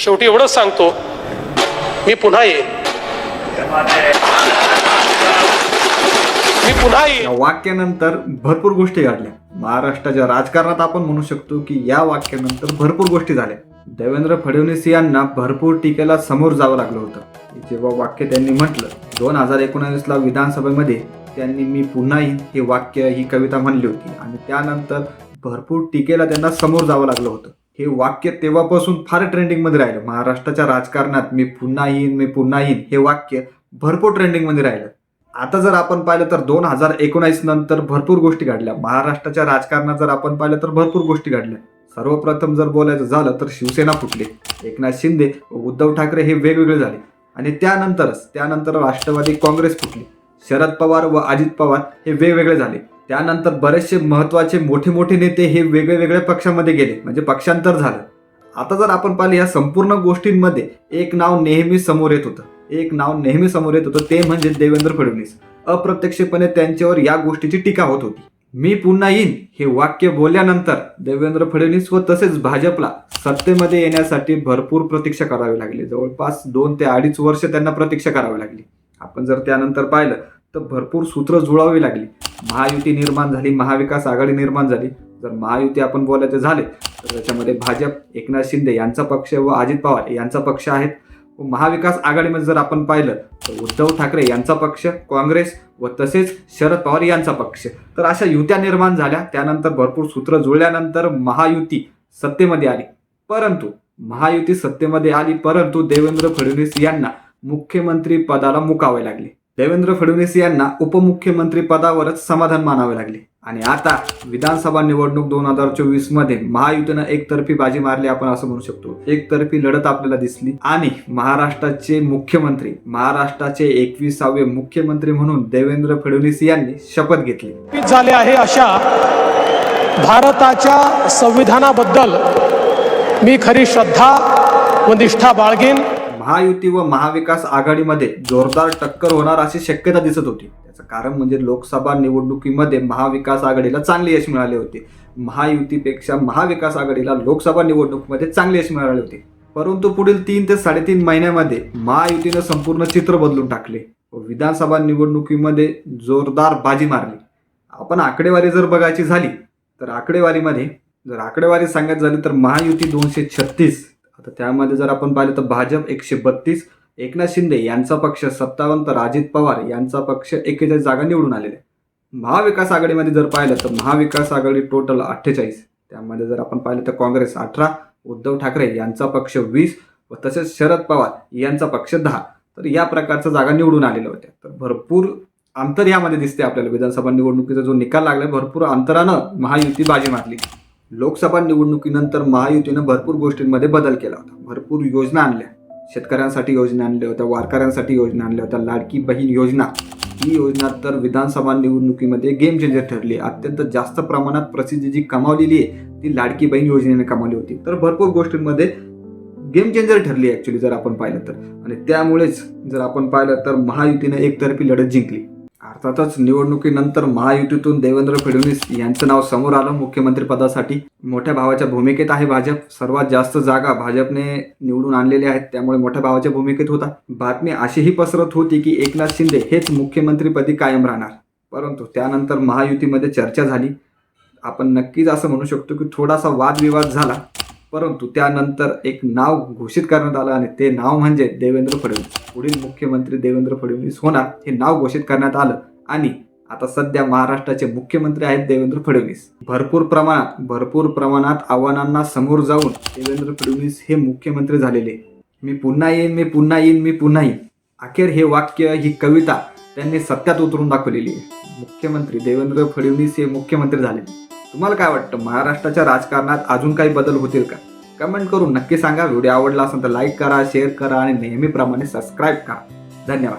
शेवटी एवढंच सांगतो मी पुन्हा येईन. मी पुन्हा येईन. या वाक्यानंतर भरपूर गोष्टी घडल्या. महाराष्ट्राच्या राजकारणात आपण म्हणू शकतो की या वाक्यानंतर भरपूर गोष्टी झाल्या. देवेंद्र फडणवीस यांना भरपूर टीकेला समोर जावं लागलं होतं. जेव्हा वाक्य त्यांनी म्हटलं दोन हजार एकोणावीसला विधानसभेमध्ये त्यांनी मी पुन्हा हे वाक्य ही कविता म्हणली होती. आणि त्यानंतर भरपूर टीकेला त्यांना समोर जावं लागलं होतं. हे वाक्य तेव्हापासून फार ट्रेंडिंगमध्ये राहिलं. महाराष्ट्राच्या राजकारणात मी पुन्हा येईन मी पुन्हा येईन हे वाक्य भरपूर ट्रेंडिंगमध्ये राहिलं. आता जर आपण पाहिलं तर दोन हजार एकोणावीस नंतर भरपूर गोष्टी घडल्या. महाराष्ट्राच्या राजकारणात जर आपण पाहिलं तर भरपूर गोष्टी घडल्या. सर्वप्रथम जर बोलायचं झालं तर शिवसेना फुटली. एकनाथ शिंदे व उद्धव ठाकरे हे वेगवेगळे झाले. आणि त्यानंतरच त्यानंतर राष्ट्रवादी काँग्रेस फुटली. शरद पवार व अजित पवार हे वेगवेगळे झाले. त्यानंतर बरेचसे महत्त्वाचे मोठे मोठे नेते हे वेगळे वेगळ्या पक्षामध्ये गेले. म्हणजे पक्षांतर झालं. आता जर आपण पाहिलं या संपूर्ण गोष्टींमध्ये एक नाव नेहमी समोर येत होतं. एक नाव नेहमी समोर येत होतं ते म्हणजे देवेंद्र फडणवीस. अप्रत्यक्षपणे त्यांच्यावर या गोष्टीची टीका होत होती. मी पुन्हा येईन हे वाक्य बोलल्यानंतर देवेंद्र फडणवीस व तसेच भाजपला सत्तेमध्ये येण्यासाठी भरपूर प्रतीक्षा करावी लागली. जवळपास दोन ते अडीच वर्ष त्यांना प्रतीक्षा करावी लागली. आपण जर त्यानंतर पाहिलं तर भरपूर सूत्र जुळावी लागली. महायुती निर्माण झाली महाविकास आघाडी निर्माण झाली. जर महायुती आपण बोलायचे झाले तर त्याच्यामध्ये भाजप एकनाथ शिंदे यांचा पक्ष व अजित पवार यांचा पक्ष आहेत. व महाविकास आघाडीमध्ये जर आपण पाहिलं तर उद्धव ठाकरे यांचा पक्ष काँग्रेस व तसेच शरद पवार यांचा पक्ष. तर अशा युत्या निर्माण झाल्या. त्यानंतर भरपूर सूत्र जुळल्यानंतर महायुती सत्तेमध्ये आली. परंतु महायुती सत्तेमध्ये आली परंतु देवेंद्र फडणवीस यांना मुख्यमंत्री पदाला मुकावे लागले. देवेंद्र फडणवीस यांना उपमुख्यमंत्री पदावरच समाधान मानावे लागले. आणि आता विधानसभा निवडणूक दोन हजार चोवीसमध्ये महायुतीनं एकतर्फी बाजी मारली आपण असं म्हणू शकतो. एकतर्फी लढत आपल्याला दिसली. आणि महाराष्ट्राचे मुख्यमंत्री महाराष्ट्राचे एकविसावे मुख्यमंत्री म्हणून देवेंद्र फडणवीस यांनी शपथ घेतली. झाले आहे अशा भारताच्या संविधानाबद्दल मी खरी श्रद्धा व निष्ठा बाळगेन. महायुती व महाविकास आघाडीमध्ये जोरदार टक्कर होणार अशी शक्यता दिसत होती. त्याचं कारण म्हणजे लोकसभा निवडणुकीमध्ये महाविकास आघाडीला चांगले यश मिळाले होते. महायुतीपेक्षा महाविकास आघाडीला लोकसभा निवडणुकीमध्ये चांगले यश मिळाले होते. परंतु पुढील तीन ते साडेतीन महिन्यामध्ये महायुतीनं संपूर्ण चित्र बदलून टाकले व विधानसभा निवडणुकीमध्ये जोरदार बाजी मारली. आपण आकडेवारी जर बघायची झाली तर आकडेवारीमध्ये जर आकडेवारी सांगायची झाली तर महायुती दोनशे छत्तीस आता त्यामध्ये जर आपण पाहिलं तर भाजप एकशे बत्तीस एकनाथ शिंदे यांचा पक्ष सत्तावन्न तर अजित पवार यांचा पक्ष एकेचाळीस जागा निवडून आलेले. महाविकास आघाडीमध्ये जर पाहिलं तर महाविकास आघाडी टोटल अठ्ठेचाळीस. त्यामध्ये जर आपण पाहिलं तर काँग्रेस अठरा उद्धव ठाकरे यांचा पक्ष वीस व तसेच शरद पवार यांचा पक्ष दहा. तर या प्रकारच्या जागा निवडून आलेल्या होत्या. तर भरपूर अंतर यामध्ये दिसते आपल्याला विधानसभा निवडणुकीचा जो निकाल लागला भरपूर अंतरानं महायुती बाजी मारली. लोकसभा निवडणुकीनंतर महायुतीनं भरपूर गोष्टींमध्ये बदल केला होता. भरपूर योजना आणल्या. शेतकऱ्यांसाठी योजना आणल्या होत्या वारकऱ्यांसाठी योजना आणल्या होत्या लाडकी बहीण योजना. ही योजना तर विधानसभा निवडणुकीमध्ये गेम चेंजर ठरली अत्यंत जास्त प्रमाणात प्रसिद्धी जी कमावलेली आहे ती लाडकी बहीण योजनेने कमावली होती. तर भरपूर गोष्टींमध्ये गेम चेंजर ठरली ॲक्च्युली जर आपण पाहिलं तर. आणि त्यामुळेच जर आपण पाहिलं तर महायुतीने एकतर्फी लढत जिंकली. अर्थातच निवडणुकीनंतर महायुतीतून देवेंद्र फडणवीस यांचं नाव समोर आलं मुख्यमंत्रीपदासाठी मोठ्या भावाच्या भूमिकेत आहे भाजप. सर्वात जास्त जागा भाजपने निवडून आणलेल्या आहेत. त्यामुळे मोठ्या भावाच्या भूमिकेत होता. बातमी अशीही पसरत होती की एकनाथ शिंदे हेच मुख्यमंत्रीपदी कायम राहणार. परंतु त्यानंतर महायुतीमध्ये चर्चा झाली. आपण नक्कीच असं म्हणू शकतो की थोडासा वादविवाद झाला. परंतु त्यानंतर एक नाव घोषित करण्यात आलं आणि ते नाव म्हणजे देवेंद्र फडणवीस. पुढील मुख्यमंत्री देवेंद्र फडणवीस होणार हे नाव घोषित करण्यात आलं. आणि आता सध्या महाराष्ट्राचे मुख्यमंत्री आहेत देवेंद्र फडणवीस. भरपूर प्रमाणात भरपूर प्रमाणात आव्हानांना समोर जाऊन देवेंद्र फडणवीस हे मुख्यमंत्री झालेले. मी पुन्हा येईन मी पुन्हा येईन मी पुन्हा येईन. अखेर हे वाक्य ही कविता त्यांनी सत्यात उतरून दाखवलेली आहे. मुख्यमंत्री देवेंद्र फडणवीस हे मुख्यमंत्री झाले. तुम्हाला काय वाटतं महाराष्ट्राच्या राजकारणात अजून काही बदल होतील का? कमेंट करून नक्की सांगा. व्हिडिओ आवडला असेल तर लाईक करा शेअर करा आणि नेहमीप्रमाणे सबस्क्राईब करा. धन्यवाद.